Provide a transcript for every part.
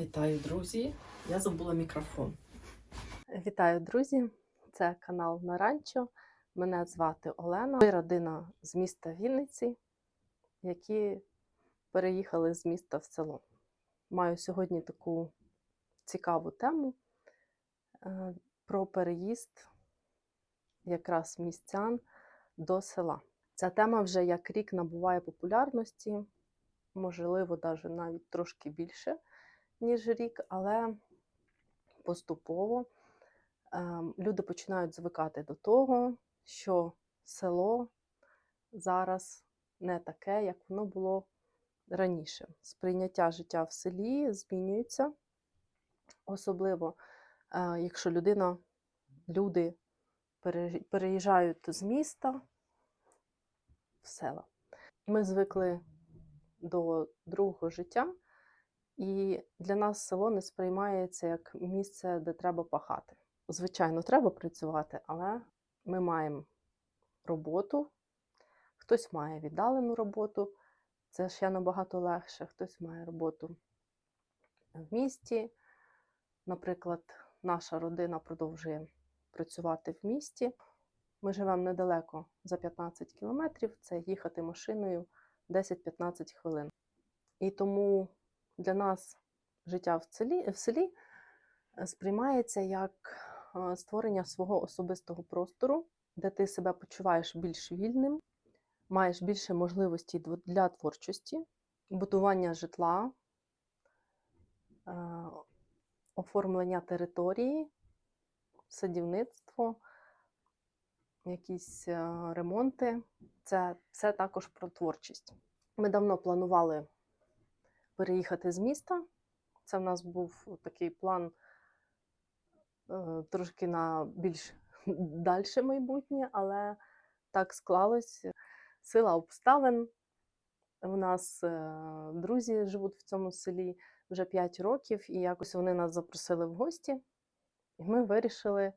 Вітаю, друзі! Я забула мікрофон. Вітаю, друзі! Це канал Наранчо. Мене звати Олена. Ми родина з міста Вінниці, які переїхали з міста в село. Маю сьогодні таку цікаву тему е, про переїзд якраз містян до села. Ця тема вже як рік набуває популярності, можливо, навіть навіть трошки більше, ніж рік, але поступово е, люди починають звикати до того, що село зараз не таке, як воно було раніше. Сприйняття життя в селі змінюється, особливо, е, якщо людина, люди переїжджають з міста в села. Ми звикли до другого життя, і для нас село не сприймається як місце, де треба пахати. Звичайно, треба працювати, але ми маємо роботу, хтось має віддалену роботу, це ще набагато легше, хтось має роботу в місті. Наприклад, наша родина продовжує працювати в місті. Ми живемо недалеко за 15 кілометрів, це їхати машиною 10-15 хвилин. І тому для нас життя в селі, в селі е, сприймається як е, створення свого особистого простору, де ти себе почуваєш більш вільним, маєш більше можливостей для творчості, будування житла, е, оформлення території, садівництво, якісь ремонти. Це все також про творчість. Ми давно планували переїхати з міста. Це в нас був такий план е, трошки на більш дальше майбутнє, але так склалось. Сила обставин. У нас е, друзі живуть в цьому селі вже 5 років, і якось вони нас запросили в гості. І ми вирішили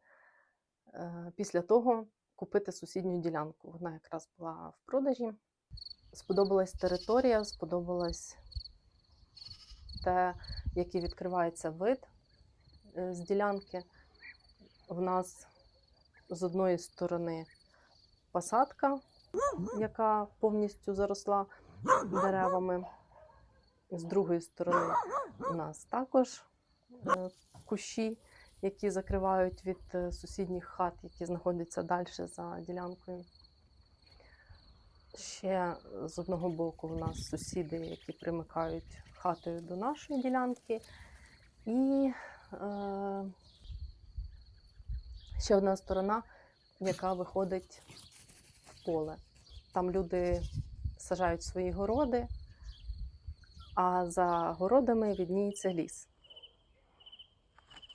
е, після того купити сусідню ділянку. Вона якраз була в продажі. Сподобалась територія, сподобалось те, який відкривається вид е, з ділянки. В нас з одної сторони посадка, яка повністю заросла деревами. З другої сторони у нас також е, кущі, які закривають від е, сусідніх хат, які знаходяться далі за ділянкою. Ще з одного боку у нас сусіди, які примикають хатою до нашої ділянки. І е, ще одна сторона, яка виходить в поле. Там люди сажають свої городи, а за городами відніється ліс.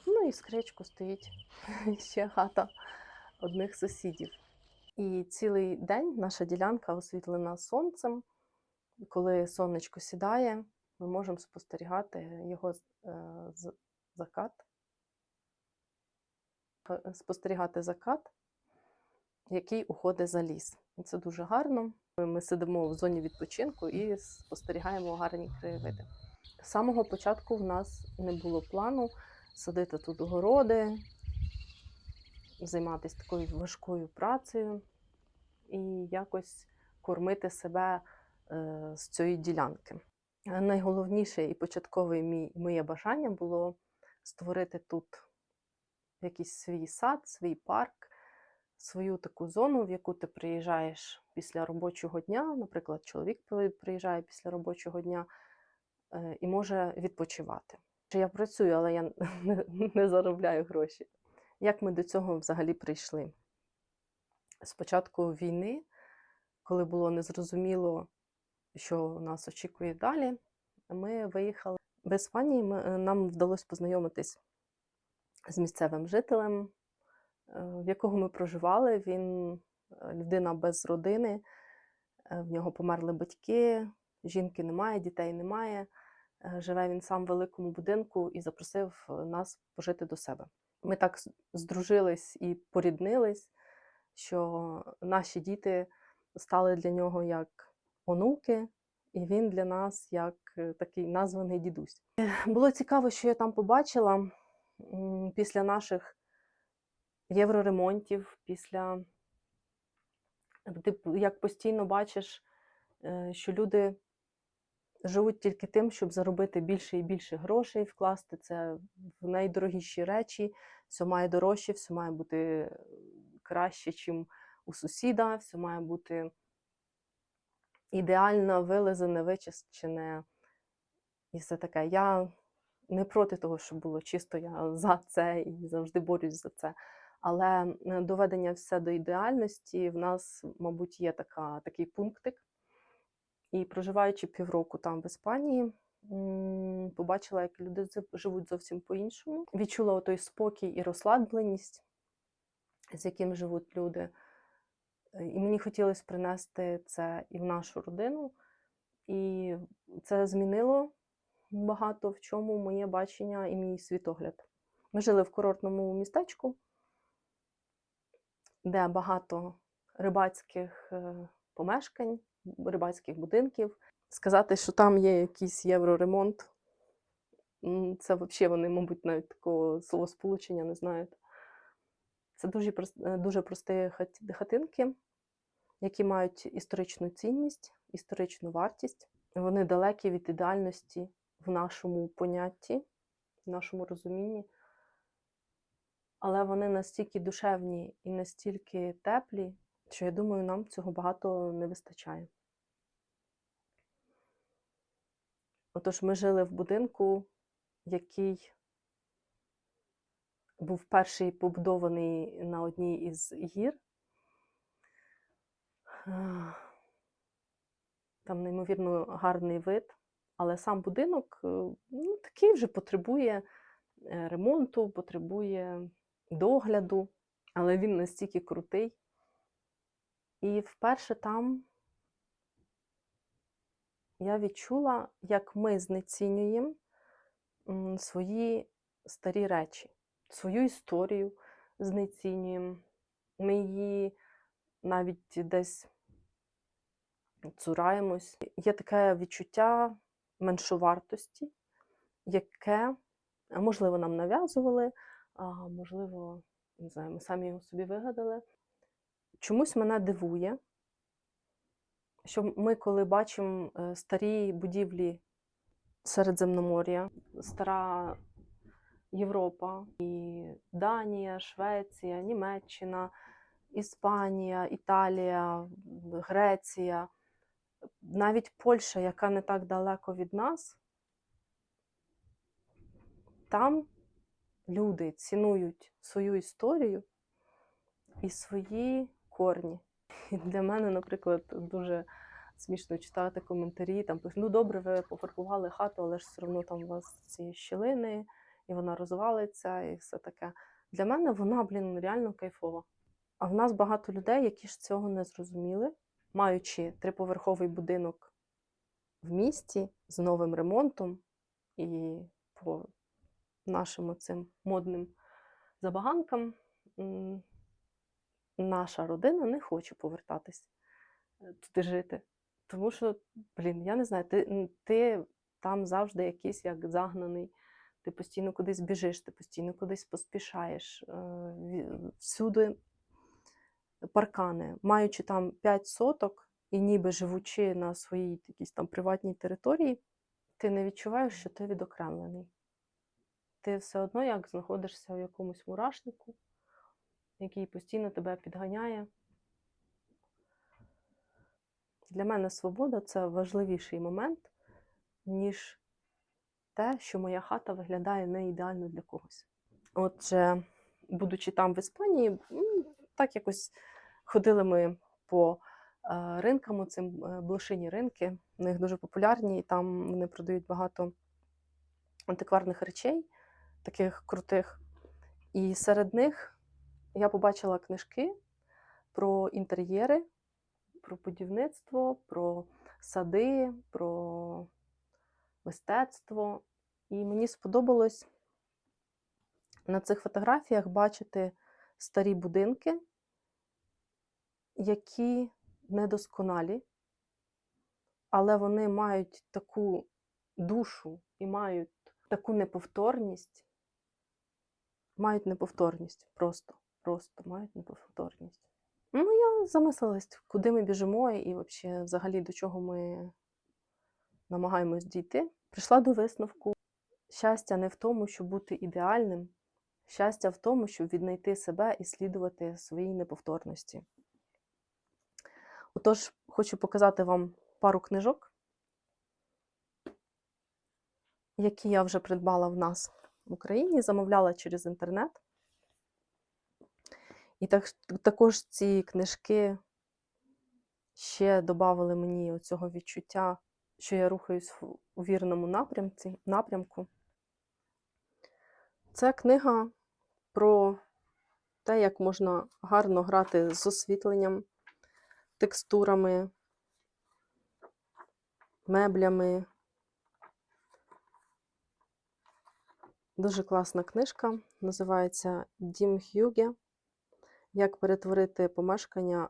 Ну і скречку стоїть ще хата одних сусідів. І цілий день наша ділянка освітлена сонцем. Коли сонечко сідає, ми можемо спостерігати його е, закат. Спостерігати закат, який уходить за ліс. Це дуже гарно. Ми сидимо в зоні відпочинку і спостерігаємо гарні краєвиди. З самого початку в нас не було плану садити тут городи, займатися такою важкою працею і якось кормити себе е, з цієї ділянки. Е, Найголовніше і початкове моє бажання було створити тут якийсь свій сад, свій парк, свою таку зону, в яку ти приїжджаєш після робочого дня. Наприклад, чоловік приїжджає після робочого дня е, і може відпочивати. Чи Я працюю, але я не, заробляю гроші. Як ми до цього взагалі прийшли? З початку війни, коли було незрозуміло, що нас очікує далі, ми виїхали в Іспанії. Е, нам вдалося познайомитись з місцевим жителем, е, в якого ми проживали. Він е, людина без родини, в нього померли батьки, жінки немає, дітей немає. Живе він сам в великому будинку і запросив нас пожити до себе. Ми так здружились і поріднились, що наші діти стали для нього як онуки, і він для нас як е, такий названий дідусь. Було цікаво, що я там побачила після наших євроремонтів, після ти як постійно бачиш, е, що люди живуть тільки тим, щоб заробити більше і більше грошей, вкласти це в найдорогіші речі, все має дорожче, все має бути е, краще, чим у сусіда, все має бути ідеально вилизане, вичищене і все таке. Я не проти того, щоб було чисто, я за це і завжди борюсь за це. Але е, доведення все до ідеальності в нас, мабуть, є така, такий пунктик. І проживаючи півроку там в Іспанії, побачила, як люди живуть зовсім по-іншому. Відчула той спокій і розслабленість, з яким живуть люди. І мені хотілося принести це і в нашу родину. І це змінило багато в чому моє бачення і мій світогляд. Ми жили в курортному містечку, де багато рибацьких е, помешкань, рибацьких будинків. Сказати, що там є якийсь євроремонт, це взагалі вони, мабуть, навіть такого словосполучення не знають. Це дуже, е, дуже прості хат- хатинки, які мають історичну цінність, історичну вартість. Вони далекі від ідеальності в нашому понятті, в нашому розумінні. Але вони настільки душевні і настільки теплі, що я думаю, нам цього багато не вистачає. Отож, ми жили в будинку, який був перший побудований на одній із гір. Там неймовірно гарний вид, але сам будинок е, ну, такий вже потребує е, ремонту, потребує догляду, але він настільки крутий. І вперше там я відчула, як ми знецінюємо свої старі речі, свою історію знецінюємо. Ми її навіть десь цураємось. Є таке відчуття меншовартості, яке, можливо, нам нав'язували, а можливо, не знаю, ми самі його собі вигадали. Чомусь мене дивує, що ми, коли бачимо е, старі будівлі Середземномор'я, стара Європа, і Данія, Швеція, Німеччина, Іспанія, Італія, Греція, навіть Польща, яка не так далеко від нас, там люди цінують свою історію і свої корні. І для мене, наприклад, дуже смішно читати коментарі. Там ну добре, ви пофарбували хату, але ж все одно там у вас ці щілини, і вона розвалиться, і все таке. Для мене вона, блін, реально кайфова. А в нас багато людей, які ж цього не зрозуміли, маючи триповерховий будинок в місті з новим ремонтом і по нашим цим модним забаганкам, наша родина не хоче повертатись е, туди жити. Тому що, блін, я не знаю, ти, ти там завжди якийсь як загнаний, ти постійно кудись біжиш, ти постійно кудись поспішаєш. е, Всюди паркани, маючи там 5 соток і ніби живучи на своїй якійсь там приватній території, ти не відчуваєш, що ти відокремлений. Ти все одно як знаходишся в якомусь мурашнику, який постійно тебе підганяє. Для мене свобода це важливіший момент, ніж те, що моя хата виглядає не ідеально для когось. Отже, будучи там в Іспанії, так якось ходили ми по е, ринкам, цим блошині ринки. В них дуже популярні, і там вони продають багато антикварних речей, таких крутих. І серед них я побачила книжки про інтер'єри, про будівництво, про сади, про мистецтво. І мені сподобалось на цих фотографіях бачити старі будинки, які недосконалі, але вони мають таку душу і мають таку неповторність. Мають неповторність. Просто, просто мають неповторність. Ну, я замислилась, куди ми біжимо і взагалі до чого ми намагаємось дійти. Прийшла до висновку. Щастя не в тому, щоб бути ідеальним, щастя в тому, щоб віднайти себе і слідувати своїй неповторності. Отож, хочу показати вам пару книжок, які я вже придбала в нас в Україні, замовляла через інтернет. І так, також ці книжки ще додали мені цього відчуття, що я рухаюсь у вірному напрямці, напрямку. Це книга про те, як можна гарно грати з освітленням, текстурами, меблями. Дуже класна книжка. Називається Дім Х'юге. Як перетворити помешкання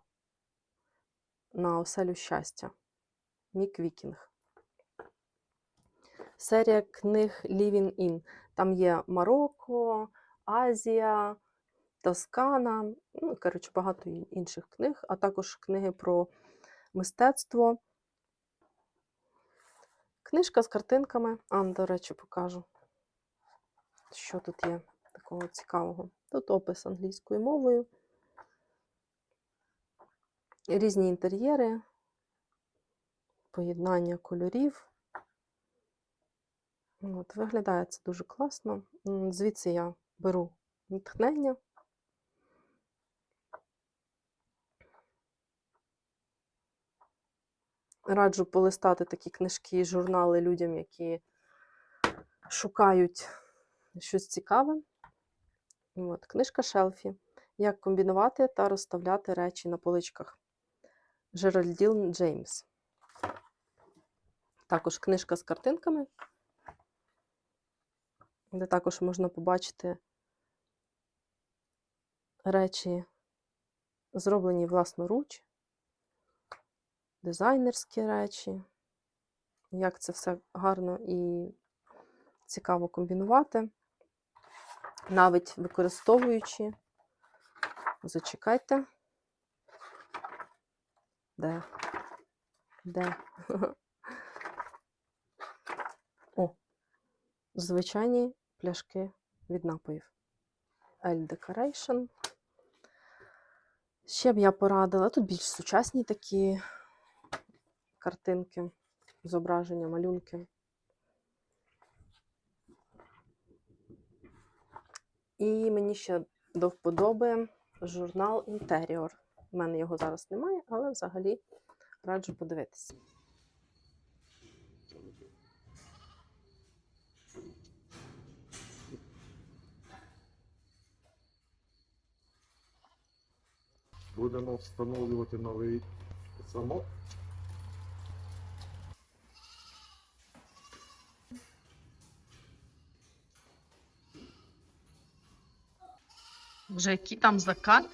на оселю щастя. Мік Вікінг. Серія книг Living In. Там є Марокко, Азія, Тоскана, ну, коротше, багато інших книг, а також книги про мистецтво. Книжка з картинками. А, до речі, покажу, що тут є такого цікавого. Тут опис англійською мовою. Різні інтер'єри, поєднання кольорів. От, виглядає це дуже класно. Звідси я беру натхнення. Раджу полистати такі книжки і журнали людям, які шукають щось цікаве. От, книжка Шелфі. Як комбінувати та розставляти речі на поличках. Жеральдін Джеймс. Також книжка з картинками, де також можна побачити речі, зроблені власноруч, дизайнерські речі, як це все гарно і цікаво комбінувати, навіть використовуючи, зачекайте, де? Де? О, звичайні пляшки від напоїв. L Decoration. Ще б я порадила. Тут більш сучасні такі картинки, зображення, малюнки. І мені ще до вподоби журнал Інтеріор. У мене його зараз немає, але взагалі раджу подивитися. Будемо встановлювати новий замок. Вже який там закат?